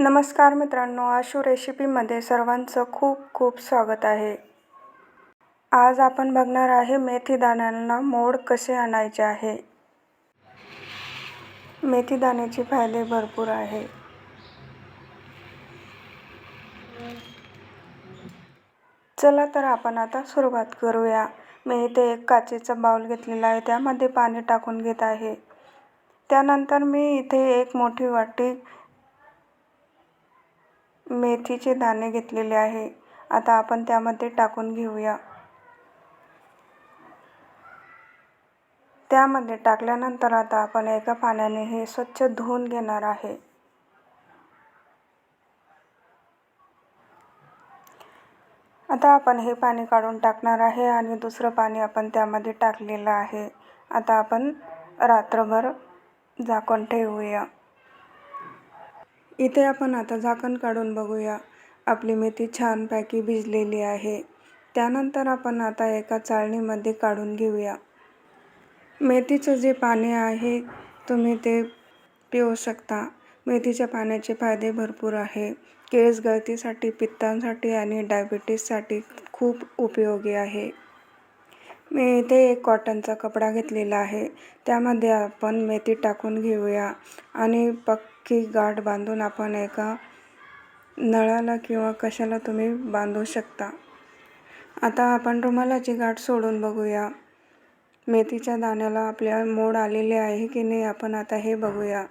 नमस्कार मित्रांनो आशू रेसिपीमध्ये सर्वांचं खूप खूप स्वागत आहे. आज आपण बघणार आहे मेथी दाण्यांना मोड कसे आणायचे आहे. मेथी दाण्याचे फायदे भरपूर आहे. चला तर आपण आता सुरुवात करूया. मी इथे एक काचेचा बाउल घेतलेला आहे त्यामध्ये पाणी टाकून घेत आहे. त्यानंतर मी इथे एक मोठी वाटी मेथीचे दाणे घेतलेले आहे. आता आपण त्यामध्ये टाकून घेऊया. त्यामध्ये टाकल्यानंतर आता आपण एका पाण्याने हे स्वच्छ धुवून घेणार आहे. आता आपण हे पाणी काढून टाकणार आहे आणि दुसरं पाणी आपण त्यामध्ये टाकलेलं आहे. आता आपण रात्रभर झाकून ठेवूया. इथे आपण आता झाकण काढून बघूया. आपली मेथी छानपैकी भिजलेली आहे. त्यानंतर आपण आता एका चाळणीमध्ये काढून घेऊया. मेथीचं जे पाणी आहे तुम्ही ते पिऊ शकता. मेथीच्या पाण्याचे फायदे भरपूर आहे. केस गळतीसाठी पित्तांसाठी आणि डायबिटीससाठी खूप उपयोगी आहे. मी इथे एक कॉटनचा कपडा घेतलेला आहे. त्यामध्ये आपण मेथी टाकून घेऊया आणि पक्की गाठ बांधून आपण एका नळाला किंवा कशाला तुम्ही बांधू शकता. आता आपण रुमालाची गाठ सोडून बघूया. मेथीच्या दाण्याला आपल्या मोड आलेले आहे की नाही आपण आता हे बघूया.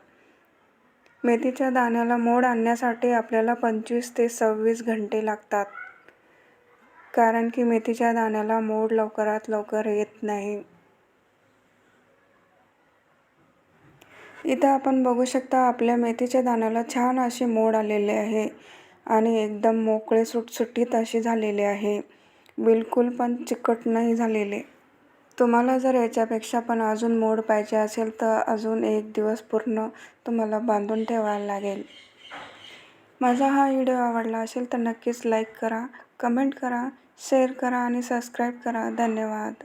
मेथीच्या दाण्याला मोड आणण्यासाठी आपल्याला पंचवीस ते सव्वीस घंटे लागतात. कारण की मेथीच्या दाण्याला मोड लवकरात लवकर येत नाही. इथं आपण बघू शकता आपल्या मेथीच्या दाण्याला छान असे मोड आलेले आहे आणि एकदम मोकळे सुटसुटीत असे झालेले आहे. बिलकुल पण चिकट नाही झालेले. तुम्हाला जर याच्यापेक्षा पण अजून मोड पाहिजे असेल तर अजून एक दिवस पूर्ण तुम्हाला बांधून ठेवायला लागेल. माझा हा व्हिडिओ आवडला असेल तर नक्कीच लाईक करा कमेंट करा शेअर करा आणि सबस्क्राईब करा. धन्यवाद.